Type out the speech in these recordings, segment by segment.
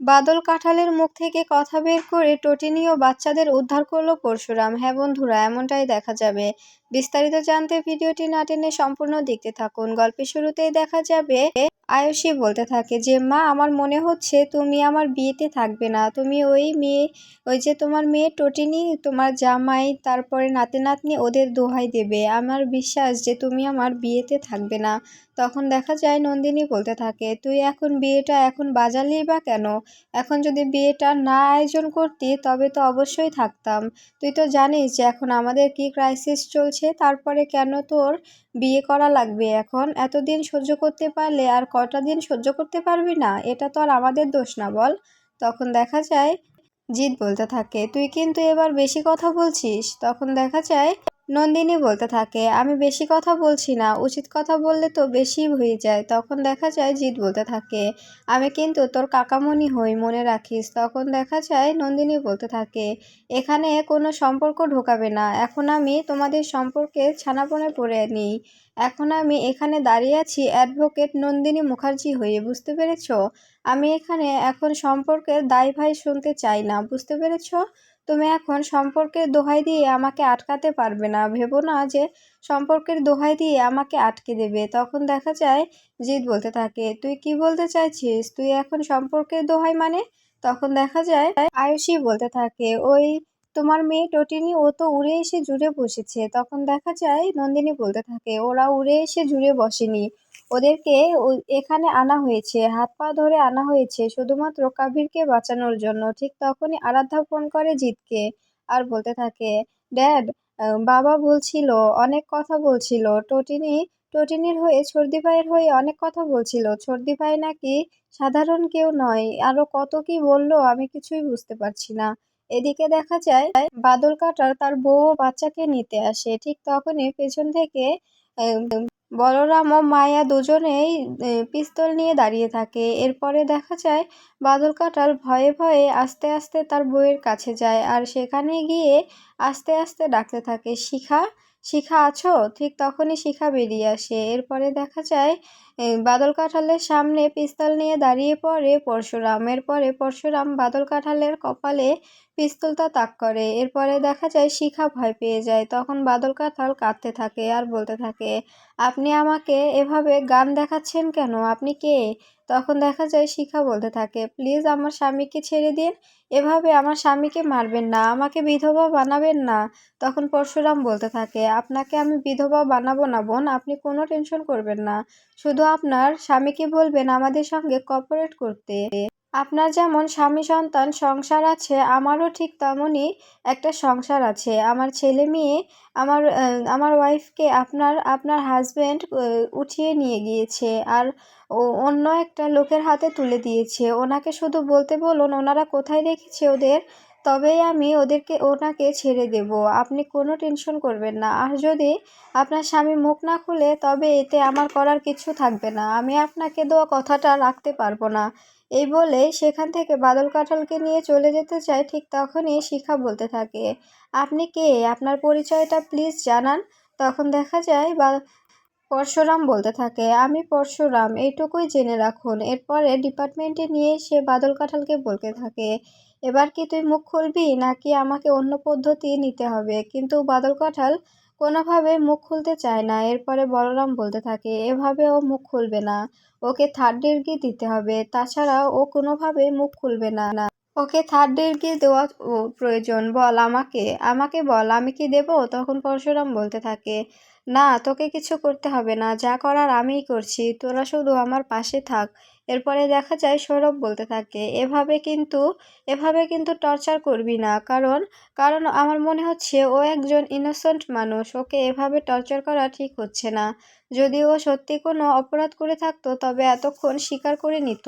বাদল কাঁঠালের মুখ থেকে কথা বের করে টটিনি ও বাচ্চাদের উদ্ধার করল পরশুরাম। হ্যাঁ বন্ধুরা, এমনটাই দেখা যাবে। বিস্তারিত জানতে ভিডিওটি না টেনে সম্পূর্ণ দেখতে থাকুন। গল্পের শুরুতেই দেখা যাবে, আয়ুষী বলতে থাকে যে, মা, আমার মনে হচ্ছে তুমি আমার বিয়েতে থাকবে না। তুমি ওই মেয়ে, ওই যে তোমার মেয়ে টোটিনি, তোমার জামাই, তারপরে নাতে নাতনি ওদের দোহাই দেবে। আমার বিশ্বাস যে তুমি আমার বিয়েতে থাকবে না। তখন দেখা যায় নন্দিনী বলতে থাকে, তুই এখন বিয়েটা এখন বাজালি বা কেন? এখন যদি বিয়েটা না আয়োজন করতি, তবে তো অবশ্যই থাকতাম। তুই তো জানিস যে এখন আমাদের কি ক্রাইসিস চলছে, তারপরে কেন তোর বিয়ে করা লাগবে এখন? এতদিন সহ্য করতে পারলে আর কটা দিন সহ্য করতে পারবি না? এটা তো আর আমাদের দোষ না বল। তখন দেখা যায়, জিৎ বলতে থাকে, তুই কিন্তু এবার বেশি কথা বলছিস। তখন দেখা যায় নন্দিনী বলতে থাকে, আমি বেশি কথা বলছি না, উচিত কথা বললে তো বেশি হয়ে যায়। তখন দেখা যায় জিৎ বলতে থাকে, আমি কিন্তু তোর কাকামণি হই, মনে রাখিস। তখন দেখা যায় নন্দিনী বলতে থাকে, এখানে কোনো সম্পর্ক ঢোকাবে না। এখন আমি তোমাদের সম্পর্কে ছানাপনে পড়ে নিই। এখন আমি এখানে দাঁড়িয়ে আছি অ্যাডভোকেট নন্দিনী মুখার্জি হয়ে, বুঝতে পেরেছ? আমি এখানে এখন সম্পর্কের দায় ভাই শুনতে চাই না, বুঝতে পেরেছ? তুমি এখন সম্পর্কের দোহাই দিয়ে আমাকে আটকাতে পারবে না। ভেবো না যে সম্পর্কের দোহাই দিয়ে আমাকে আটকে দেবে। তখন দেখা যায়, জিৎ বলতে থাকে, তুই কি বলতে চাইছিস? তুই এখন সম্পর্কের দোহাই মানে? তখন দেখা যায়, আয়ুষী বলতে থাকে, ওই তোমার মেয়ে টটিনি, ও তো উড়ে এসে জুড়ে বসেছে। তখন দেখা যায়, নন্দিনী বলতে থাকে, ওরা উড়ে এসে জুড়ে বসেনি। ওদেরকে এখানে আনা হয়েছে, হাত পা ধরে আনা হয়েছে, শুধুমাত্র কাবিরকে বাঁচানোর জন্য। ঠিক তখনই আরাধ্যা ফোন করে জিতকে আর বলতে থাকে, ড্যাড বাবা বলছিল, অনেক কথা বলছিল। টটিনি, টটিনির হয়ে, ছর্দি ভাইয়ের হয়ে অনেক কথা বলছিল। সর্দি ভাই নাকি সাধারণ কেউ নয়। আরও কত কি বলল আমি কিছুই বুঝতে পারছি না। এদিকে দেখা যায়, বাদল কাটার তার বউ বাচ্চাকে নিতে আসে। ঠিক তখনই পেছন থেকে বলরাম ও মায়া দুজনেই পিস্তল নিয়ে দাঁড়িয়ে থাকে। এরপরে দেখা যায়, বাদল কাটাল ভয়ে ভয়ে আস্তে আস্তে তার বউয়ের কাছে যায় আর সেখানে গিয়ে আস্তে আস্তে ডাকতে থাকে, শিখা শিখা আছো? ঠিক তখনই শিখা বেরিয়ে আসে। এরপরে দেখা যায় বাদল কাঁঠালের সামনে পিস্তল নিয়ে দাঁড়িয়ে পড়ে পরশুরাম। এরপরে পরশুরাম বাদল কাঁঠালের কপালে পিস্তলটা তাক করে। এরপরে দেখা যায়, শিখা ভয় পেয়ে যায়। তখন বাদল কাঁঠাল কাঁদতে থাকে আর বলতে থাকে, আপনি আমাকে এভাবে গান দেখাচ্ছেন কেন? আপনি কে? তখন দেখা যায়, শিখা বলতে থাকে, প্লিজ আমার স্বামীকে ছেড়ে দিন। এভাবে আমার স্বামীকে মারবেন না। আমাকে বিধবা বানাবেন না। তখন পরশুরাম বলতে থাকে, আপনাকে আমি বিধবা বানাবো না, বোন। আপনি কোনো টেনশন করবেন না। শুধু আপনার স্বামীকে বলবেন আমাদের সঙ্গে কপারেট করতে। আপনার যেমন স্বামী সন্তান, সংসার আছে, আমারও ঠিক তেমনই একটা সংসার আছে। আমার ছেলে মেয়ে, আমার আমার ওয়াইফকে আপনার আপনার হাজব্যান্ড উঠিয়ে নিয়ে গিয়েছে আর ও অন্য একটা লোকের হাতে তুলে দিয়েছে। ওনাকে শুধু বলতে বলুন, ওনারা কোথায় রেখেছে ওদের? তবেই আমি ওদেরকে, ওনাকে ছেড়ে দেব। আপনি কোনো টেনশন করবেন না। আর যদি আপনার স্বামী মুখ না খুলে, তবে এতে আমার করার কিছু থাকবে না। আমি আপনাকে দেওয়া কথাটা রাখতে পারব না। এই বলে সেখান থেকে বাদল কাঁঠালকে নিয়ে চলে যেতে চায়, ঠিক তখনই শিখা বলতে থাকে, আপনি কে? আপনার পরিচয়টা প্লিজ জানান। তখন দেখা যায় বা, পরশুরাম বলতে থাকে, আমি পরশুরাম, এইটুকুই জেনে রাখুন। এরপরে ডিপার্টমেন্টে নিয়ে সে বাদল কাঁঠালকে বলতে থাকে এবার কি তুই মুখ খুলবি নাকি আমাকে অন্য পদ্ধতি নিতে হবে? কিন্তু বাদল কাঁঠাল কোনোভাবে মুখ খুলতে চায় না। এরপরে বলরাম বলতে থাকে, এভাবে ও মুখ খুলবে না। ওকে থার্ড ডিগ্রি দিতে হবে। তাছাড়া ও কোনোভাবে মুখ খুলবে না। না ওকে থার্ড ডিগ্রি দেওয়া প্রয়োজন, বল আমাকে। আমাকে বল, আমি কি দেব? তখন পরশুরাম বলতে থাকে, না, তোকে কিছু করতে হবে না। যা করার আমিই করছি। তোরা শুধু আমার পাশে থাক। এরপরে দেখা যায় সৌরভ বলতে থাকে, এভাবে কিন্তু এভাবে কিন্তু টর্চার করবি না। কারণ কারণ আমার মনে হচ্ছে ও একজন ইনোসেন্ট মানুষ। ওকে এভাবে টর্চার করা ঠিক হচ্ছে না। যদি ও সত্যি কোনো অপরাধ করে থাকতো, তবে এতক্ষণ স্বীকার করে নিত।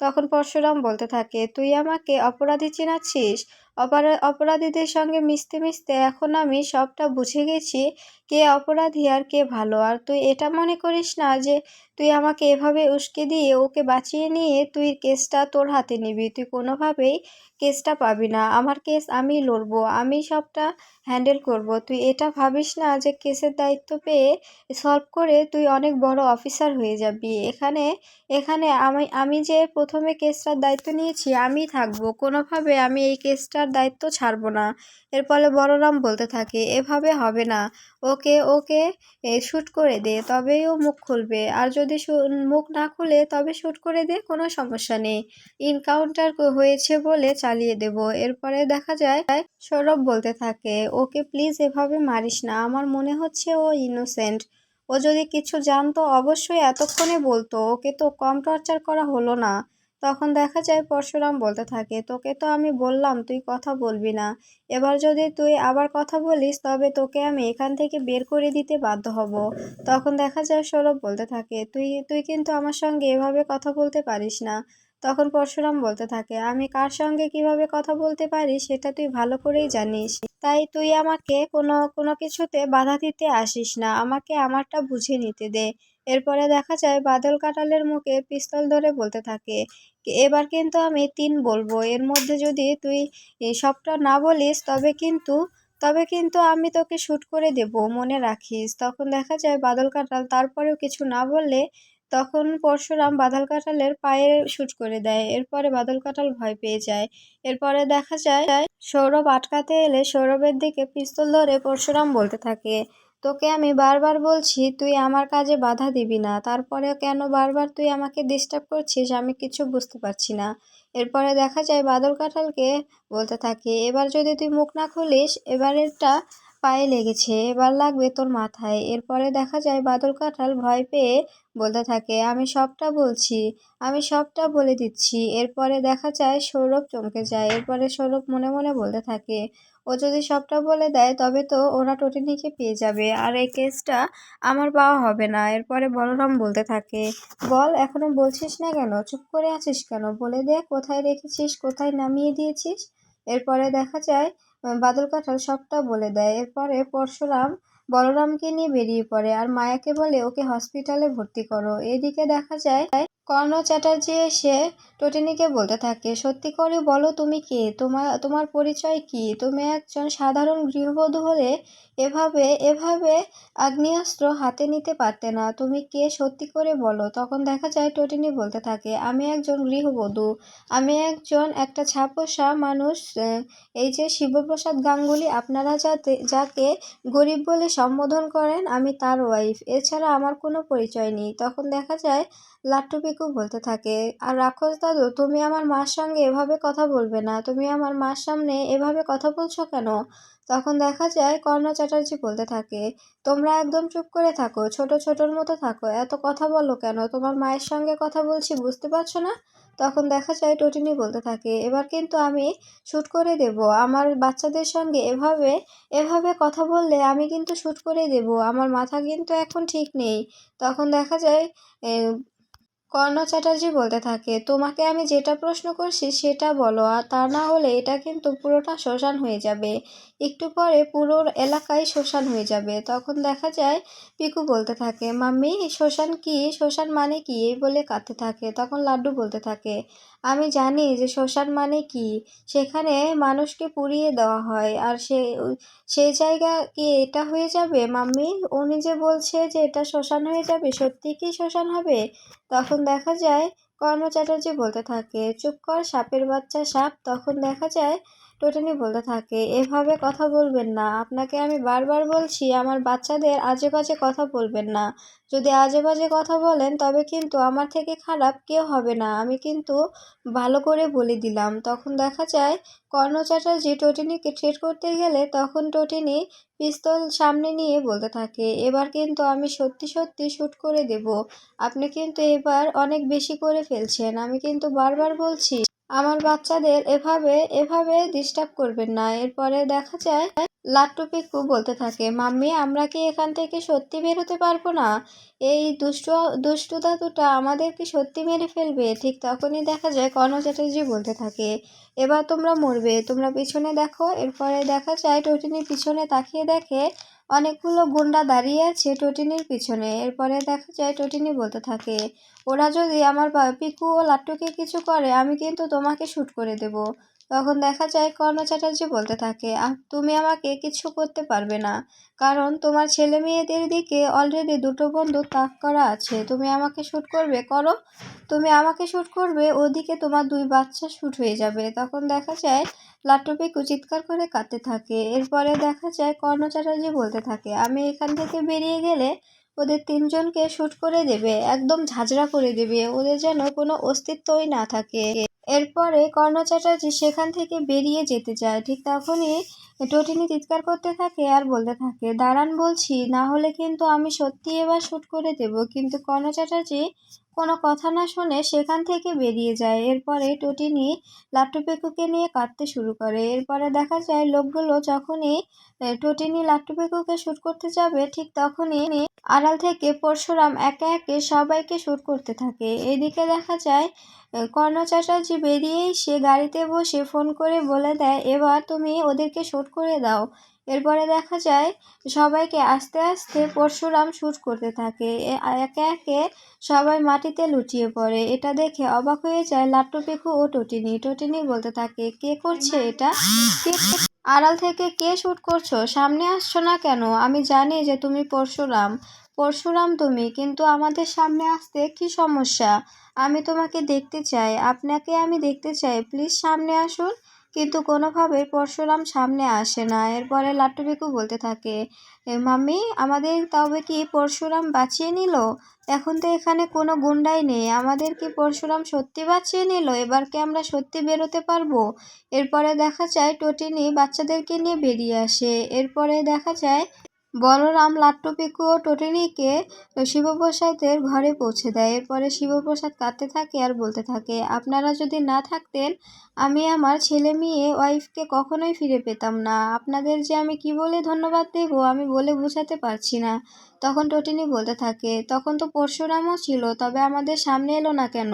তখন পরশুরাম বলতে থাকে, তুই আমাকে অপরাধী চেনাচ্ছিস? অপরাধীদের সঙ্গে মিশতে মিশতে এখন আমি সবটা বুঝে গেছি কে অপরাধী আর কে ভালো। আর তুই এটা মনে করিস না যে তুই আমাকে এভাবে উস্কে দিয়ে ওকে বাঁচিয়ে নিয়ে তুই কেসটা তোর হাতে নিবি। তুই কোনোভাবেই কেসটা পাবি না। আমার কেস আমি লড়ব আমি সবটা হ্যান্ডেল করব। তুই এটা ভাবিস না যে কেসের দায়িত্ব পেয়ে সলভ করে তুই অনেক বড় অফিসার হয়ে যাবি। এখানে এখানে আমি আমি যে প্রথমে কেসটার দায়িত্ব নিয়েছি আমি থাকব। কোনোভাবে আমি এই কেসটার দায়িত্ব ছাড়বো না। এর ফলে বলরাম বলতে থাকে, এভাবে হবে না। ওকে ওকে শ্যুট করে দে, তবেই ও মুখ খুলবে। আর যদি মুখ না খুলে, তবে শ্যুট করে দে, কোনো সমস্যা নেই। ইনকাউন্টার হয়েছে বলে চালিয়ে দেব। এরপরে দেখা যায়, সৌরভ বলতে থাকে, ওকে প্লিজ এভাবে মারিস না। আমার মনে হচ্ছে ও ইনোসেন্ট। ও যদি কিছু জানতো, অবশ্যই এতক্ষণে বলতো। ওকে তো কম টর্চার করা হলো না। তখন দেখা যায় পরশুরাম বলতে থাকে, তোকে তো আমি বললাম, তুই কথা বলবি না। এবার যদি তুই আবার কথা বলিস, তবে তোকে আমি এখান থেকে বের করে দিতে বাধ্য হব। তখন দেখা যায় সৌরভ বলতে থাকে, তুই তুই কিন্তু আমার সঙ্গে এভাবে কথা বলতে পারিস না। তখন পরশুরাম বলতে থাকে, আমি কার সঙ্গে কীভাবে কথা বলতে পারি, সেটা তুই ভালো করেই জানিস। তাই তুই আমাকে কোনো কোনো কিছুতে বাধা দিতে আসিস না। আমাকে আমারটা বুঝে নিতে দে। এরপরে দেখা যায় বাদল কাটালের মুখে পিস্তল ধরে বলতে থাকে এবার কিন্তু আমি তিন বলব। এর মধ্যে যদি তুই সবটা না বলিস, তবে কিন্তু তবে কিন্তু আমি তোকে শ্যুট করে দেব, মনে রাখিস। তখন দেখা যায় বাদল কাটাল তারপরেও কিছু না বললে, তখন পরশুরাম বাদল কাঁঠালের পায়ে শুট করে দেয়। এরপরে বাদল কাঁঠাল ভয় পেয়ে যায়। এরপরে দেখা যায়, সৌরভ আটকাতে এলে সৌরভের দিকে পিস্তল ধরে পরশুরাম বলতে থাকে তোকে আমি বারবার বলছি, তুই আমার কাজে বাধা দিবি না। তারপরে কেন বারবার তুই আমাকে ডিস্টার্ব করছিস আমি কিছু বুঝতে পারছি না। এরপরে দেখা যায় বাদল কাঁঠালকে বলতে থাকে, এবার যদি তুই মুখ না খুলিস, এবারেরটা পায়ে লেগেছে, এবার লাগবে তোর মাথায়। এরপরে দেখা যায় বাদল কাঁঠাল ভয় পেয়ে বলতে থাকে, আমি সবটা বলছি, আমি সবটা বলে দিচ্ছি। এরপরে দেখা যায় সৌরভ চমকে যায়, এরপরে সৌরভ মনে মনে বলতে থাকে, ও যদি সবটা বলে দেয়, তবে তো ওরা টোটিনিকে পেয়ে যাবে, আর এই কেসটা আমার পাওয়া হবে না। এরপরে বলরাম বলতে থাকে, বল, এখনও বলছিস না কেন? চুপ করে আছিস কেন? বলে দে কোথায় রেখেছিস, কোথায় নামিয়ে দিয়েছিস? এরপরে দেখা যায় বাদল কাঁঠাল সবটা বলে দেয়। এরপরে পরশুরাম বলরামকে নিয়ে বেরিয়ে পড়ে আর মায়াকে বলে, ওকে হসপিটালে ভর্তি করো। এদিকে দেখা যায়, কর্ণ চ্যাটার্জি এসে টোটিনিকে বলতে থাকে, সত্যি করে বলো তুমি কে? তোমার তোমার পরিচয় কি? তুমি একজন সাধারণ গৃহবধূ হলে এভাবে এভাবে আগ্নেয়াস্ত্র হাতে নিতে পারতে না। তুমি কে সত্যি করে বলো? তখন দেখা যায় টটিনি বলতে থাকে, আমি একজন গৃহবধূ। আমি একজন, একটা ছাপোষা মানুষ এই যে শিবপ্রসাদ গাঙ্গুলি, আপনারা যাতে, যাকে গরিব বলে সম্বোধন করেন, আমি তার ওয়াইফ এছাড়া আমার কোনো পরিচয় নেই। তখন দেখা যায় লাট্টু পিকু বলতে থাকে, আর রাক্ষস দাদু, তুমি আমার মার সঙ্গে এভাবে কথা বলবে না। তুমি আমার মার সামনে এভাবে কথা বলছো কেন? তখন দেখা যায় কর্ণ চ্যাটার্জি বলতে থাকে, তোমরা একদম চুপ করে থাকো, ছোট ছোটর মতো থাকো, এত কথা বলো কেন? তোমার মায়ের সঙ্গে কথা বলছি, বুঝতে পারছ না? তখন দেখা যায় টটিনি বলতে থাকে, এবার কিন্তু আমি শ্যুট করে দেব, আমার বাচ্চাদের সঙ্গে এভাবে এভাবে কথা বললে আমি কিন্তু শ্যুট করে দেব, আমার মাথা কিন্তু এখন ঠিক নেই। তখন দেখা যায় কর্ণ চ্যাটার্জি বলতে থাকে, তোমাকে আমি যেটা প্রশ্ন করছি সেটা বলো, আর তা না হলে এটা কিন্তু পুরোটা শ্মশান হয়ে যাবে। একটু পরে পুরো এলাকায় শ্মশান হয়ে যাবে। তখন দেখা যায় পিকু বলতে থাকে, মাম্মি, শ্মশান কি? শ্মশান মানে কি? এই বলে কাঁদতে থাকে। তখন লাড্ডু বলতে থাকে আমি জানি যে শ্মশান মানে কি। সেখানে মানুষকে পুড়িয়ে দেওয়া হয়। আর সে, সেই জায়গা কি এটা হয়ে যাবে? মাম্মি, উনি যে বলছে যে এটা শ্মশান হয়ে যাবে, সত্যি কি শ্মশান হবে? তখন দেখা যায় কর্ণ চ্যাটার্জি বলতে থাকে, চুপ কর, সাপের বাচ্চা সাপ। তখন দেখা যায় টোটানি বলতে থাকে, এভাবে কথা বলবেন না। আপনাকে আমি বারবার বলছি, আমার বাচ্চাদের আজে বাজে কথা বলবেন না। যদি আজে বাজে কথা বলেন, তবে কিন্তু আমার থেকে খারাপ কেউ হবে না। আমি কিন্তু ভালো করে বলে দিলাম। তখন দেখা যায়, কর্ণ চ্যাটার্জি টোটিনিকে ট্রেট করতে গেলে তখন টোটিনি পিস্তল সামনে নিয়ে বলতে থাকে, এবার কিন্তু আমি সত্যি সত্যি শ্যুট করে দেব। আপনি কিন্তু এবার অনেক বেশি করে ফেলছেন। আমি কিন্তু বারবার বলছি আমার বাচ্চাদের এভাবে এভাবে ডিস্টার্ব করবেন না। এরপরে দেখা যায় লাট্টু পিকু বলতে থাকে, মাম্মি, আমরা কি এখান থেকে সত্যি বেরোতে পারব না? এই দুষ্টু দুষ্টু দাদুটা আমাদেরকে সত্যি মেরে ফেলবে? ঠিক তখনই দেখা যায়, কর্ণ চ্যাটার্জি বলতে থাকে, এবার তোমরা মরবে, তোমরা পিছনে দেখো। এরপরে দেখা যায় টটিনি পিছনে তাকিয়ে দেখে অনেকগুলো গুন্ডা দাঁড়িয়ে আছে টটিনির পিছনে। এরপরে দেখা যায় টটিনি বলতে থাকে, ওরা যদি আমার পিকু ও লাট্টুকে কিছু করে, আমি কিন্তু তোমাকে শ্যুট করে দেব। তখন দেখা যায় কর্ণ চ্যাটার্জি বলতে থাকে তুমি আমাকে কিছু করতে পারবে না। কারণ তোমার ছেলে মেয়েদের দিকে অলরেডি দুটো বন্ধু তাক করা আছে। তুমি আমাকে শ্যুট করবে, করো। তুমি আমাকে শ্যুট করবে, ওদিকে তোমার দুই বাচ্চা শ্যুট হয়ে যাবে। তখন দেখা যায় লাট্টু পিকু চিৎকার করে কাঁদতে থাকে। এরপরে দেখা যায় কর্ণ চ্যাটার্জি বলতে থাকে, আমি এখান থেকে বেরিয়ে গেলে ওদের তিনজনকে শ্যুট করে দেবে, একদম ঝাঁঝরা করে দেবে। ওদের যেন কোনো অস্তিত্বই না থাকে। এরপরে কর্ণ চ্যাটার্জি সেখান থেকে বেরিয়ে যেতে চায়। ঠিক তখনই টটিনি চিৎকার করতে থাকে আর বলতে থাকে, দাঁড়ান বলছি, না হলে কিন্তু আমি সত্যি এবার শ্যুট করে দেব। কিন্তু কর্ণ চ্যাটার্জি কোনো কথা না শুনে সেখান থেকে বেরিয়ে যায়। এরপরে টটিনি লাট্টু পেকুকে নিয়ে কাঁদতে শুরু করে। এরপরে দেখা যায় লোকগুলো যখনই টটিনি লাট্টু পেকুকে শ্যুট করতে যাবে, ঠিক তখনই আড়াল থেকে পরশুরাম একে একে সবাইকে শ্যুট করতে থাকে। এদিকে দেখা যায় কর্ণ চ্যাটার্জি বেরিয়েই সে গাড়িতে বসে ফোন করে বলে দেয়, এবার তুমি ওদেরকে শ্যুট করে দাও। এরপরে দেখা যায়, সবাইকে আস্তে আস্তে পরশুরাম শ্যুট করতে থাকে। একে একে সবাই মাটিতে লুটিয়ে পড়ে। এটা দেখে অবাক হয়ে যায় লাট্টু পিকু ও টটিনি। টটিনি বলতে থাকে, কে করছে এটা? আড়াল থেকে, কে শ্যুট করছ? সামনে আসছো না কেন? আমি জানি যে তুমি পরশুরাম। পরশুরাম তুমি, কিন্তু আমাদের সামনে আসতে কি সমস্যা? আমি তোমাকে দেখতে চাই। আপনাকে আমি দেখতে চাই। প্লিজ সামনে আসুন। কিন্তু কোনোভাবে পরশুরাম সামনে আসে না। এরপরে লাট্টু ভিকু বলতে থাকে মাম্মি, আমাদের তবে কি পরশুরাম বাঁচিয়ে নিল? এখন তো এখানে কোনো গুন্ডাই নেই। আমাদের কি পরশুরাম সত্যি বাঁচিয়ে নিল? এবার কি আমরা সত্যি বেরোতে পারব? এরপরে দেখা যায় টোটিনি বাচ্চাদেরকে নিয়ে বেরিয়ে আসে। এরপরে দেখা যায় বলরাম লাট্টু পিকু ও টটিনিকে শিবপ্রসাদের ঘরে পৌঁছে দেয়। এরপরে শিবপ্রসাদ কাঁদতে থাকে আর বলতে থাকে, আপনারা যদি না থাকতেন, আমি আমার ছেলে মেয়ে, ওয়াইফকে কখনোই ফিরে পেতাম না। আপনাদের যে আমি কি বলে ধন্যবাদ দেব, আমি বলে বোঝাতে পারছি না। তখন টটিনি বলতে থাকে, তখন তো পরশুরামও ছিল, তবে আমাদের সামনে এলো না কেন?